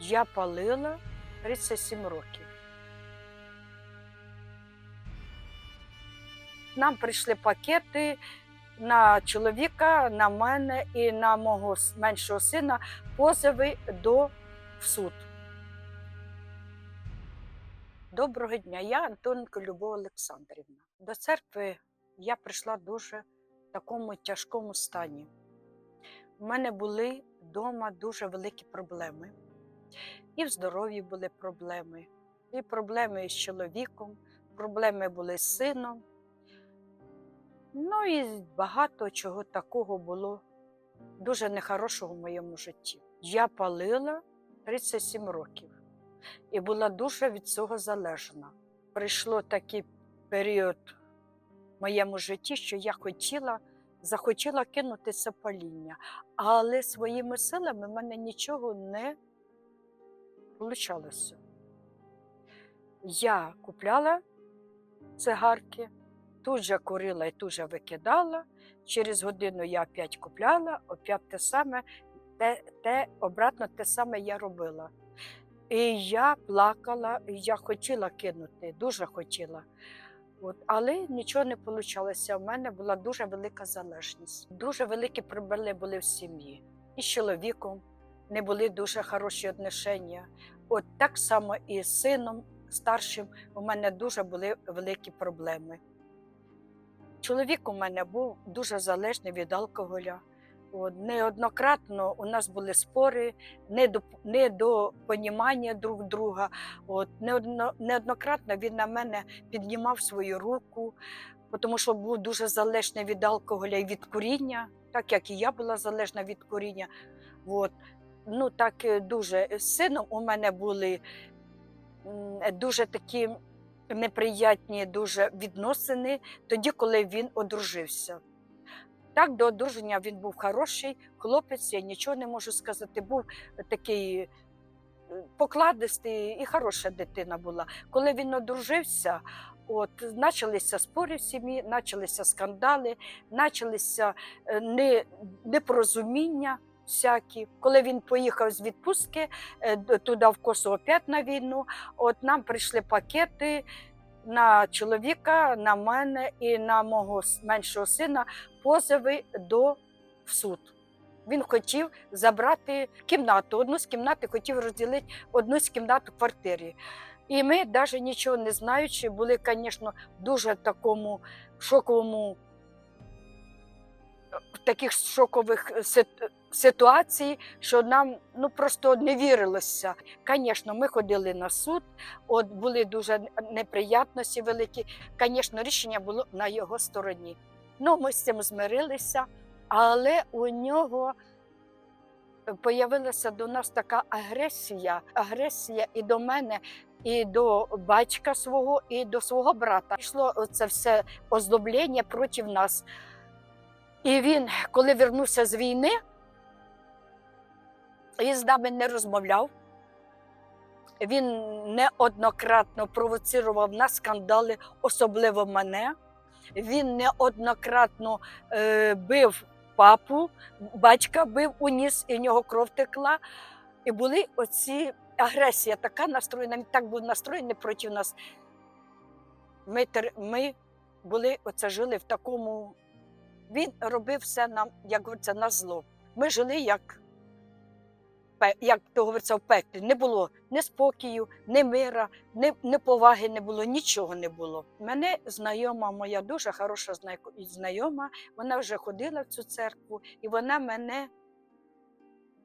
Я палила 37 років. Нам прийшли пакети на чоловіка, на мене і на мого меншого сина позови до в суд. Доброго дня, я Антоненко Любов Олександрівна. До церкви я прийшла дуже в такому тяжкому стані. У мене були вдома дуже великі проблеми. І в здоров'ї були проблеми, і проблеми з чоловіком, проблеми були з сином. Ну і багато чого такого було дуже нехорошого в моєму житті. Я палила 37 років і була дуже від цього залежна. Прийшло такий період в моєму житті, що я хотіла, захотіла кинути це паління, але своїми силами в мене нічого не получалося. Я купляла цигарки, тут же курила і тут же викидала. Через годину я опять купляла, опять те саме, те, те обратно те саме я робила. І я плакала, і я хотіла кинути, дуже хотіла. От, але нічого не вийшло. У мене була дуже велика залежність. Дуже великі проблеми були в сім'ї. І з чоловіком не були дуже хороші відношення. От так само і з сином старшим у мене дуже були великі проблеми. Чоловік у мене був дуже залежний від алкоголя. От, неоднократно у нас були спори, недопонімання друг друга. От, неодно, неоднократно він на мене піднімав свою руку, тому що був дуже залежний від алкоголя і від куріння, так як і я була залежна від куріння. От. Ну, так е, дуже з сином у мене були дуже такі неприятні дуже відносини тоді, коли він одружився. Так, до одруження він був хороший хлопець, я нічого не можу сказати. Був такий е, покладистий і хороша дитина була. Коли він одружився, от почалися спори в сім'ї, почалися скандали, почалися е, не- непорозуміння всякі. Коли він поїхав з відпустки е, туди в Косово опять на війну, от нам прийшли пакети на чоловіка, на мене і на мого меншого сина позови до в суд. Він хотів забрати кімнату. Одну з кімнати хотів розділити одну з кімнат у квартирі. І ми, навіть нічого не знаючи, були, звісно, дуже такому шоковому, в таких шокових сит- ситуацій, що нам ну, просто не вірилося. Звісно, ми ходили на суд, от були дуже неприятності великі. Звісно, рішення було на його стороні. Ну, ми з цим змирилися, але у нього появилася до нас така агресія, агресія і до мене, і до батька свого, і до свого брата. Пішло це все оздоблення проти нас. І він, коли вернувся з війни, він з нами не розмовляв. Він неоднократно провоцирував на скандали, особливо мене. Він неоднократно е, бив папу, батька бив у ніс, і в нього кров текла. І були оці агресія така настроєна, він так був настроєний проти нас. Ми, ми були, оце жили в такому. Він робив все нам, як говориться, на зло. Ми жили як, як то говориться, в пеклі. Не було ні спокою, ні мира, ні, ні поваги не було, нічого не було. Мене знайома, моя дуже хороша знайома, вона вже ходила в цю церкву, і вона мене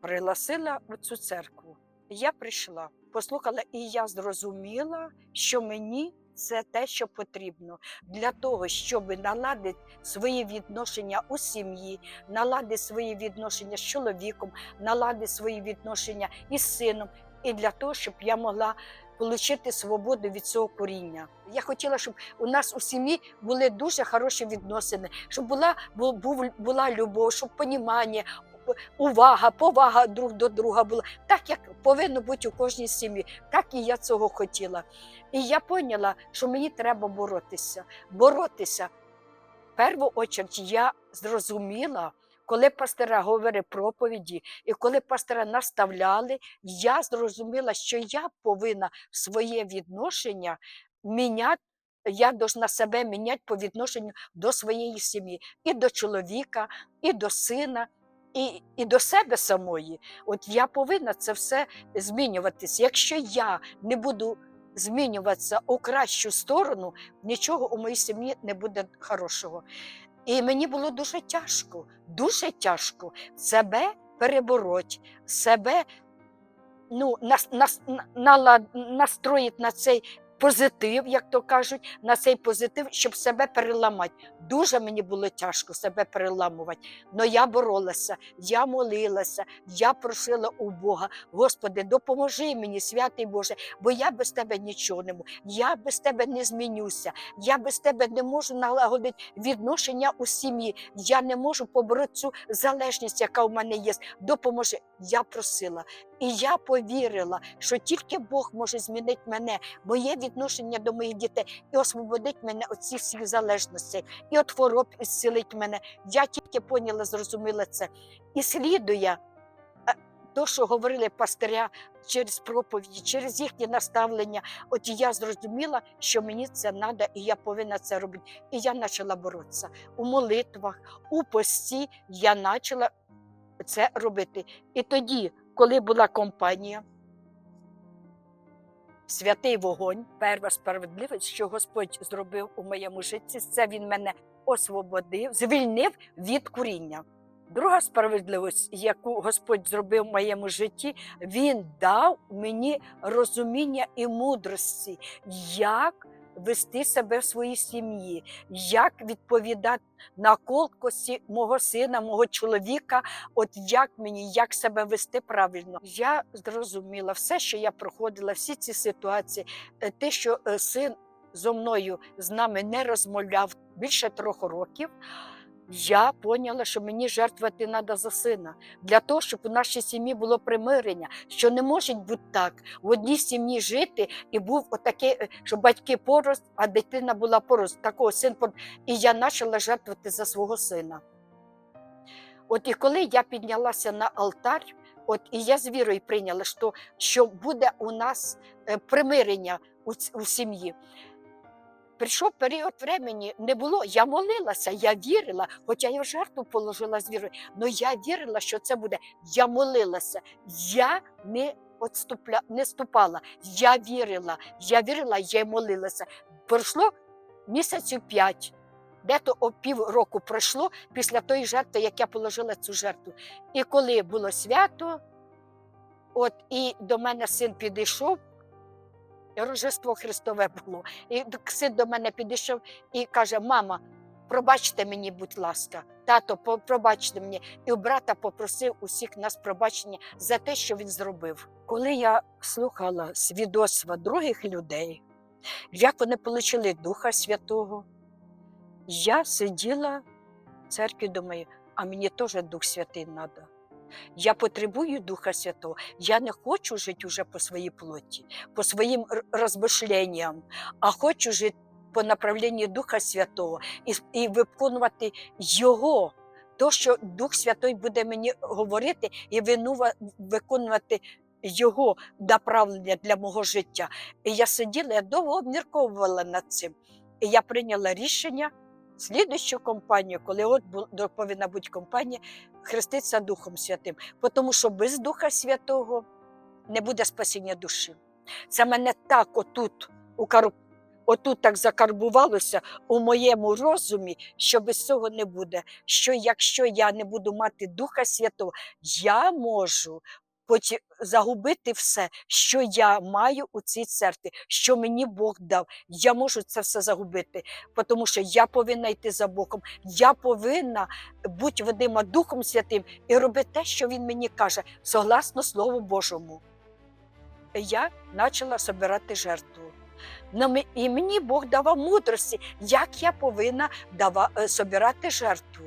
пригласила в цю церкву. Я прийшла, послухала, і я зрозуміла, що мені це те, що потрібно для того, щоб наладити свої відношення у сім'ї, наладити свої відношення з чоловіком, наладити свої відношення із сином, і для того, щоб я могла отримати свободу від цього коріння. Я хотіла, щоб у нас у сім'ї були дуже хороші відносини, щоб була, була любов, щоб понімання, увага, повага друг до друга була так, як повинно бути у кожній сім'ї. Так і я цього хотіла. І я поняла, що мені треба боротися. Боротися. В першу чергу я зрозуміла, коли пастора говорили проповіді, і коли пастора наставляли, я зрозуміла, що я повинна своє відношення міняти. Я должна себе міняти по відношенню до своєї сім'ї, і до чоловіка, і до сина, і, і до себе самої. От я повинна це все змінюватися. Якщо я не буду змінюватися у кращу сторону, нічого у моїй сім'ї не буде хорошого. І мені було дуже тяжко, дуже тяжко себе перебороть, себе ну, нас, нас, на- нала- настроїть на цей позитив, як то кажуть, на цей позитив, щоб себе переламати. Дуже мені було тяжко себе переламувати. Але я боролася, я молилася, я просила у Бога, Господи, допоможи мені, святий Боже, бо я без тебе нічого не можу. Я без тебе не змінюся. Я без тебе не можу налагодити відношення у сім'ї. Я не можу побороти цю залежність, яка в мене є. Допоможи. Я просила. І я повірила, що тільки Бог може змінити мене, моє відношення до моїх дітей і освободить мене від цих всіх залежностей, і від хвороб ісцілить мене. Я тільки поняла, зрозуміла це. І слідує е, то, що говорили пастиря через проповіді, через їхні наставлення. От я зрозуміла, що мені це треба, і я повинна це робити. І я почала боротися у молитвах, у пості. Я почала це робити. І тоді, коли була компанія, святий вогонь, перша справедливість, що Господь зробив у моєму житті, це Він мене освободив, звільнив від куріння. Друга справедливість, яку Господь зробив в моєму житті, Він дав мені розуміння і мудрості, як вести себе в своїй сім'ї, як відповідати на колкості мого сина, мого чоловіка, от як мені, як себе вести правильно. Я зрозуміла все, що я проходила, всі ці ситуації, е, те, що е, син зо мною з нами не розмовляв більше трьох років. Я поняла, що мені жертвувати треба за сина для того, щоб у нашій сім'ї було примирення, що не може бути так в одній сім'ї жити і був отакий, е, що батьки поруч, а дитина була поруч, такого син поруч. І я почала жертвувати за свого сина. От і коли я піднялася на алтар, от і я з вірою прийняла, що, що буде у нас е, примирення у, у сім'ї. Прийшов період времени, не було. Я молилася, я вірила, хоча я в жертву положила з але я вірила, що це буде. Я молилася, я не отступля, не ступала. Я вірила, я вірила, я молилася. Пройшло місяців п'ять. Дето о півроку пройшло після тої жертви, як я положила цю жертву. І коли було свято, от і до мене син підійшов, Рождество Христове було. І син до мене підійшов і каже: Мама, пробачте мені, будь ласка, тато, пробачте мені. І у брата попросив усіх нас пробачення за те, що він зробив. Коли я слухала свідоцтва других людей, як вони отримали Духа Святого, я сиділа в церкві, думаю, а мені теж Дух Святий треба. Я потребую Духа Святого. Я не хочу жити уже по своїй плоті, по своїм розмишленням, а хочу жити по направленню Духа Святого і, і виконувати Його. То, що Дух Святий буде мені говорити і виконувати Його направлення для мого життя. І я сиділа, я довго обмірковувала над цим. І я прийняла рішення слідущу компанію, коли от бу- до- повинна бути компанія, хреститься Духом Святим. Тому що без Духа Святого не буде спасіння душі. Це мене так отут, отут так закарбувалося у моєму розумі, що без цього не буде. Що якщо я не буду мати Духа Святого, я можу поті- загубити все, що я маю у цій церкві, що мені Бог дав. Я можу це все загубити, тому що я повинна йти за Богом. Я повинна бути водима Духом Святим і робити те, що він мені каже, согласно Слову Божому. Я почала збирати жертву. І мені Бог давав мудрості, як я повинна е, собирати жертву.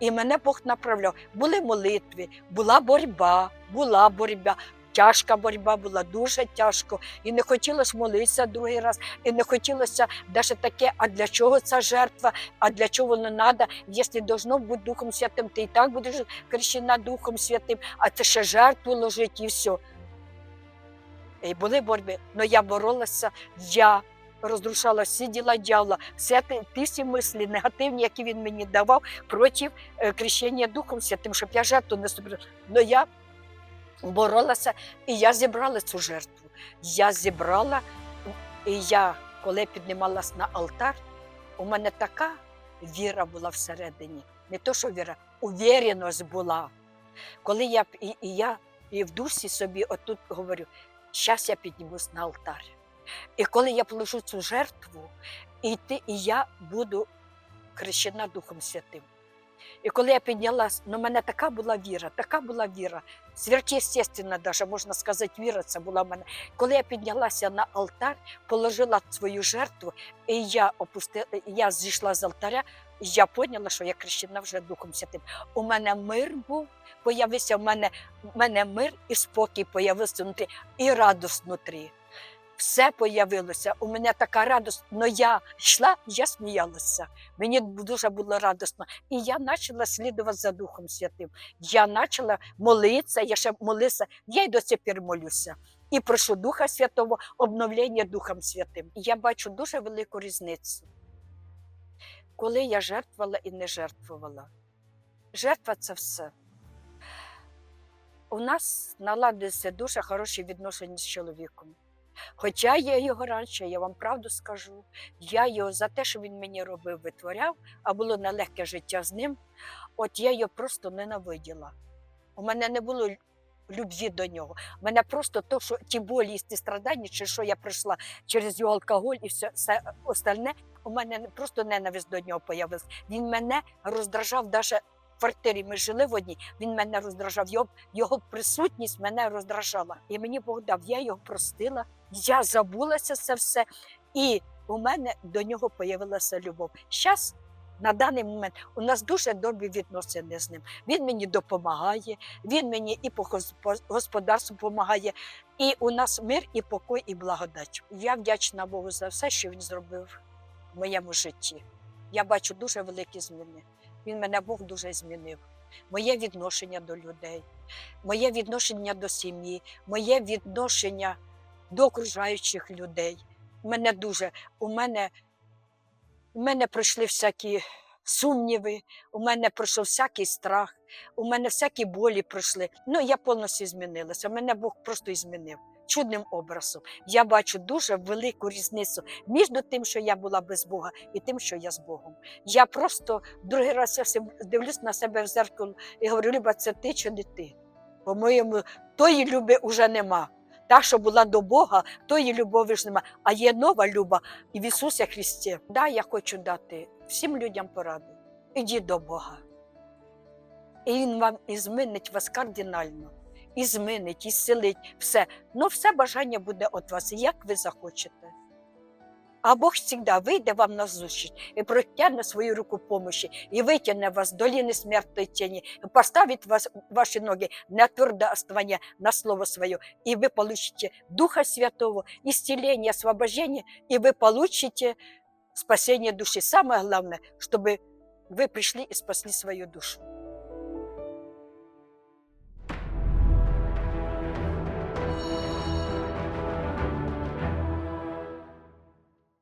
І мене Бог направляв. Були молитви, була боротьба, була боротьба. тяжка боротьба була, дуже тяжко. І не хотілося молитися другий раз, і не хотілося навіть таке, а для чого ця жертва, а для чого воно треба, якщо должно бути Духом Святим, ти і так будеш крещена Духом Святим, а це ще жертву ложить і все. І були боротьби, але я боролася, я розрушала всі діла дьявола, все ті, всі мислі негативні, які він мені давав проти е, крещення Духом Святим, щоб я жертву не собі. Але я боролася, і я зібрала цю жертву. Я зібрала, і я, коли піднімалась на алтар, у мене така віра була всередині. Не то, що віра, увіреність була. Коли я і, і я і в дусі собі отут говорю, зараз я піднімусь на алтар. І коли я положу цю жертву, і, ти, і я буду хрещена Духом Святим. І коли я піднялась, ну, в мене така була віра, така була віра, сверхъестественна даже, можна сказати, віра це була в мене. Коли я піднялася на алтар, положила свою жертву, і я опустила, я зійшла з алтаря, я поняла, що я хрещена вже Духом Святим. У мене мир був, появився в мене, в мене мир і спокій появився внутрі, і радость внутрі. Все появилося. У мене така радость. Но я йшла, я сміялася. Мені дуже було радісно. І я почала слідувати за Духом Святим. Я почала молитися, я ще молилася, я й до цих пір молюся. І прошу Духа Святого, обновлення Духом Святим. І я бачу дуже велику різницю. Коли я жертвувала і не жертвувала. Жертва це все. У нас наладилися дуже хороші відношення з чоловіком. Хоча я його раніше, я вам правду скажу, я його за те, що він мені робив, витворяв, а було нелегке життя з ним, от я його просто ненавиділа. У мене не було любві до нього. У мене просто то, що ті болі ті страдання, чи що я пройшла через його алкоголь і все, все остальне, у мене не- просто ненависть до нього появилась. Він мене роздражав навіть в квартирі. Ми жили в одній, він мене роздражав. Його, його присутність мене роздражала. І мені Бог дав, я його простила, я забулася це все, і у мене до нього появилася любов. Зараз, на даний момент, у нас дуже добрі відносини з ним. Він мені допомагає, він мені і по господарству допомагає, і у нас мир, і покой, і благодать. Я вдячна Богу за все, що він зробив в моєму житті. Я бачу дуже великі зміни. Він мене Бог дуже змінив. Моє відношення до людей, моє відношення до сім'ї, моє відношення до окружаючих людей. Мене дуже, у мене, у мене пройшли всякі сумніви, у мене пройшов всякий страх, у мене всякі болі пройшли. Ну, я повністю змінилася. Мене Бог просто змінив. Чудним образом. Я бачу дуже велику різницю між тим, що я була без Бога, і тим, що я з Богом. Я просто другий раз я дивлюсь на себе в зеркало і говорю, Люба, це ти чи не ти? По-моєму, тої люби вже нема. Та, що була до Бога, тої любові ж нема. А є нова люба і в Ісусі Христі. Да, я хочу дати всім людям пораду. Ідіть до Бога. І Він вам і змінить вас кардинально І змінить, і зцілить все. Ну, все бажання буде від вас, як ви захочете. А Бог завжди вийде вам на зустріч і протягне свою руку помощі, і витягне вас до ліни смертної тіні, і поставить вас, ваші ноги на тверде основання, на Слово Своє, и вы получите Духа Святого, исцеление, освобождение, и вы получите спасение души. Самое главное, чтобы вы пришли и спасли свою душу.